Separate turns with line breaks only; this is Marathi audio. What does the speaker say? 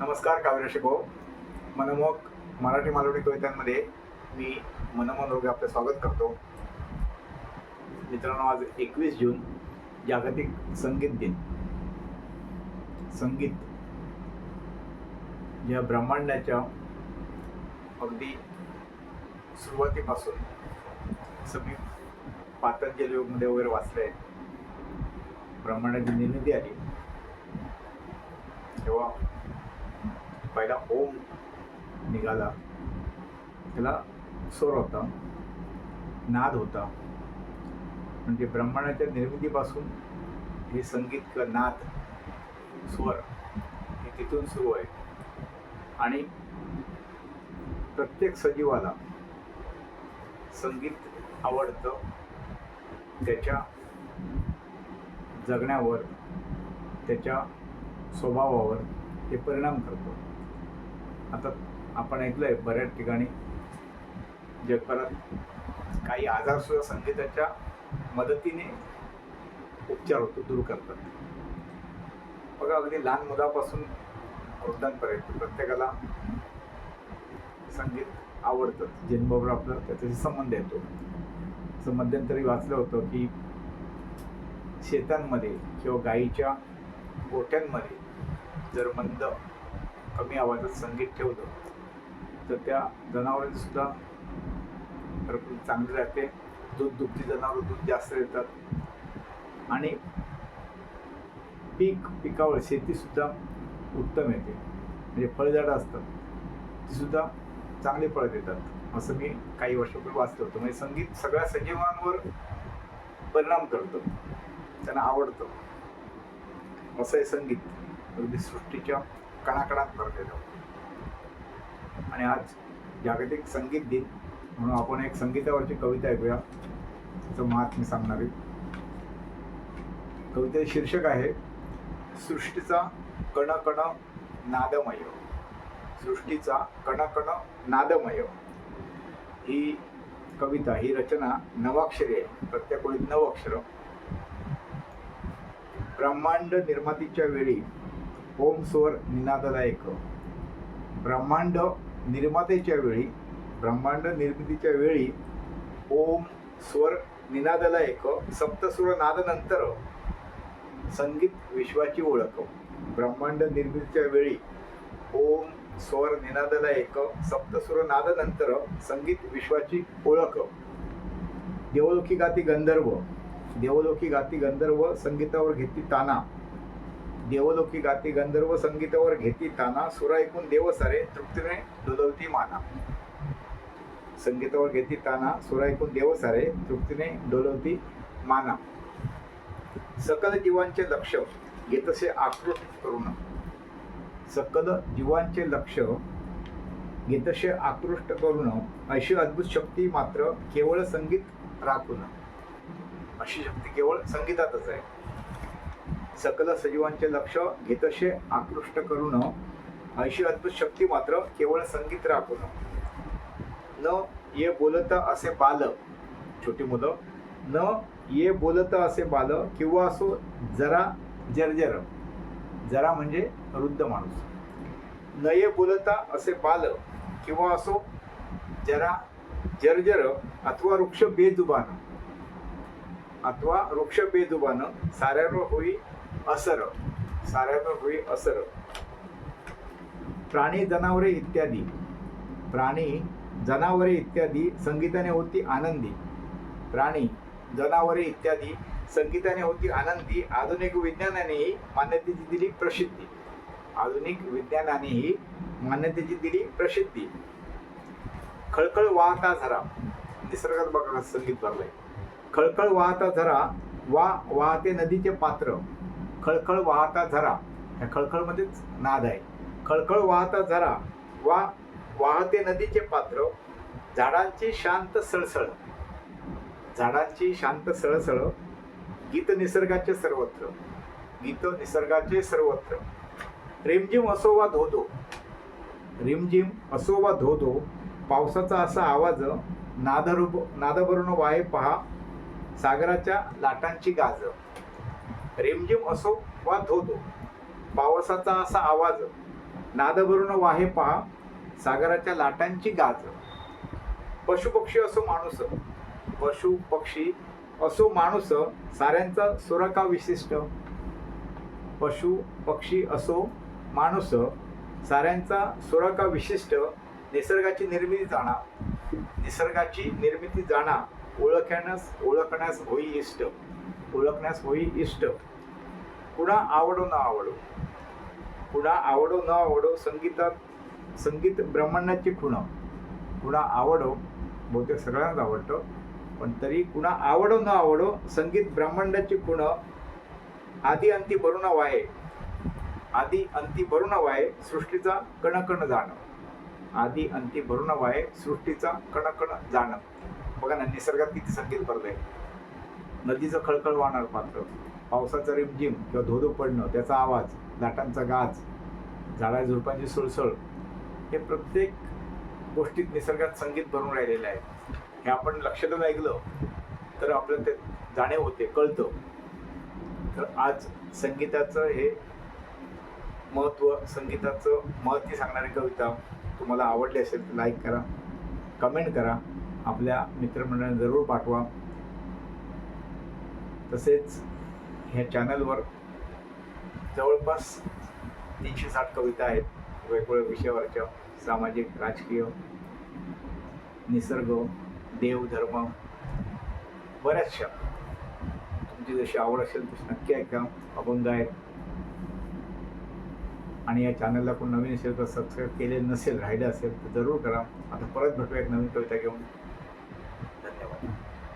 नमस्कार काव्य शिको मनमोहक मराठी मालवणी कवितांमध्ये मी मनमोहन रोगे आपलं स्वागत करतो. मित्रांनो आज एकवीस जून जागतिक संगीत दिन. संगीत या ब्रह्मांडाच्या अगदी सुरुवातीपासून सगळी पातंजल योगमध्ये वगैरे वाचलंय. ब्रह्मांडाची निर्मिती आली. तेव्हा पहिला ओम निघाला. त्याला स्वर होता. नाद होता. म्हणजे ब्रह्मांडाच्या निर्मितीपासून हे संगीत किंवा नाद स्वर हे तिथून सुरू आहे. आणि प्रत्येक सजीवाला संगीत आवडतं त्याच्या जगण्यावर त्याच्या स्वभावावर हे परिणाम करतो. आता आपण ऐकलंय बऱ्याच ठिकाणी जगभरात काही आजार सुद्धा संगीताच्या मदतीने उपचार होतो दूर करतात. बघा अगदी लहान मुलापासून वृद्धांपर्यंत प्रत्येकाला संगीत आवडतं. जन्मबरोबर आपलं त्याच्याशी संबंध येतो. असं मध्यंतरी वाचलं होतं की शेतांमध्ये किंवा गाईच्या गोठ्यांमध्ये जर मंद कमी आवाजात संगीत ठेवलं तर त्या जनावरांनीसुद्धा भरपूर चांगली राहते. दूध दुभती जनावर दूध जास्त देतात. आणि पीक पिकावर शेतीसुद्धा उत्तम येते. म्हणजे फळझाडं असतात तीसुद्धा चांगली फळं देतात. असं मी काही वर्षापूर्वी वाचलं होतं. म्हणजे संगीत सगळ्या सजीवांवर परिणाम करतं. त्यांना आवडतं. असं हे संगीत. अगदी सृष्टीच्या कणाकणात भरलेलं आणि आज जागतिक संगीत दिन म्हणून आपण एक संगीतावरची कविता ऐकूया. त्याचं महात्म्य सांगणारी कवितेचे शीर्षक आहे सृष्टीचा कणकण नादमय. सृष्टीचा कणकण नादमय. ही कविता ही रचना नवाक्षरी आहे. प्रत्येक ओळीत नव अक्षर. ब्रह्मांड निर्मातीच्या वेळी ओम स्वर निनाददायक. ब्रह्मांड निर्मातेच्या वेळी ब्रह्मांड निर्मितीच्या वेळी ओम स्वर निनाददायक सप्तस्वर नादनंतर संगीत विश्वाची ओळख. ब्रह्मांड निर्मितीच्या वेळी ओम स्वर निनाददायक सप्तस्वर नादनंतर संगीत विश्वाची ओळख. देवलोकी गाती गंधर्व. देवलोकी गाती गंधर्व संगीतावर घेती ताना. देवलोकी गाती गंधर्व संगीतावर घेती ताना सुरा ऐकून देव सारे तृप्तीने डोलवती माना. संगीतावर घेती ताना सुरा ऐकून देव सारे तृप्तीने डोलवती माना. सकल जीवांचे लक्ष घेतसे आकृष्ट करून. सकल जीवांचे लक्ष घेतसे आकृष्ट करून अशी अद्भुत शक्ती मात्र केवळ संगीत राखून. अशी शक्ती केवळ संगीतातच आहे. सकल सजीवांचे लक्ष घेतसे आकृष्ट करून अशी अद्भुत शक्ती मात्र केवळ संगीत राखून. न ये बोलत असे बाल छोटी मुलं न ये बोलत असे बाल किंवा असो जरा जर्जर जरा म्हणजे वृद्ध माणूस. न ये बोलता असे बाल किंवा असो जरा जर्जर अथवा वृक्ष बेजुबान अथवा वृक्ष बेजुबान साऱ्यावर होई असर साऱ्यावर होई असर. प्राणी जनावरे इत्यादी. प्राणी जनावरे इत्यादी संगीताने होती आनंदी. प्राणी जनावरे इत्यादी संगीताने होती आनंदी. आधुनिक विज्ञानानेही मान्यतेची दिली प्रसिद्धी. आधुनिक विज्ञानानेही मान्यतेची दिली प्रसिद्धी. खळखळ वाहता झरा. निसर्गात बघा संगीत भरलंय. खळखळ वाहता झरा वा वाहते नदीचे पात्र. खळखळ वाहता झरा. ह्या खळखळमध्येच नाद आहे. खळखळ वाहता झरा वा वाहते नदीचे पात्र झाडांची शांत सळसळ. झाडांची शांत सळसळ गीत निसर्गाचे सर्वत्र. गीत निसर्गाचे सर्वत्र. रिमझिम असो वा धोधो. रिमझिम असो वा धोधो. पावसाचा असा आवाज नादरूप नादभरून वाहे पहा. सागराच्या लाटांची गाज. रिमझिम असो वा धो धो पावसाचा असा आवाज नादभरून वाहे पहा सागराच्या लाटांची गाज. पशुपक्षी असो माणूस पशु पक्षी असो माणूस साऱ्यांचा सुरका विशिष्ट? पशु पक्षी असो माणूस साऱ्यांचा सुरका विशिष्ट? निसर्गाची निर्मिती जाणा. निसर्गाची निर्मिती जाणा. ओळखण्यास ओळखण्यास होई इष्ट. ओळखण्यास होई इष्ट. कुणा आवडो न आवडो. कुणा आवडो न आवडो संगीतात संगीत ब्रह्मांडाची खुण. कुणा आवडो बहुतेक सगळ्यांनाच आवडतं पण तरी कुणा आवडो न आवडो संगीत ब्रह्मांडाची खुण आधी अंती भरून वाये आधी अंती भरून वाये सृष्टीचा कणकण जाणं. आधी अंती भरून वाये सृष्टीचा कणकण जाणं. बघा ना निसर्गात किती संगीत भरलंय. नदीचं खळखळ वाहणार पात्र पावसाचं रिमझिम किंवा धोधो पडणं त्याचा आवाज लाटांचा गाज झाडा झुडपांची सुळसळ हे प्रत्येक गोष्टीत निसर्गात संगीत भरून राहिलेलं आहे. हे आपण लक्षातून ऐकलं तर आपल्याला ते जाणीव होते कळतं. तर आज संगीताचं हे महत्त्व संगीताचं महत्त्व सांगणारी कविता तुम्हाला आवडली असेल तर लाईक करा कमेंट करा. आपल्या मित्रमंडळांना जरूर पाठवा. तसेच ह्या चॅनलवर जवळपास तीनशे साठ कविता आहेत. वेगवेगळ्या विषयावरच्या सामाजिक राजकीय निसर्ग देव धर्म बऱ्याचशा. तुमची जशी आवड असेल तशी नक्की ऐका. अभंग आहेत. आणि या चॅनलला कोण नवीन असेल तर सबस्क्राईब केले नसेल राहिलं असेल तर जरूर करा. आता परत भेटूया एक नवीन कविता घेऊन.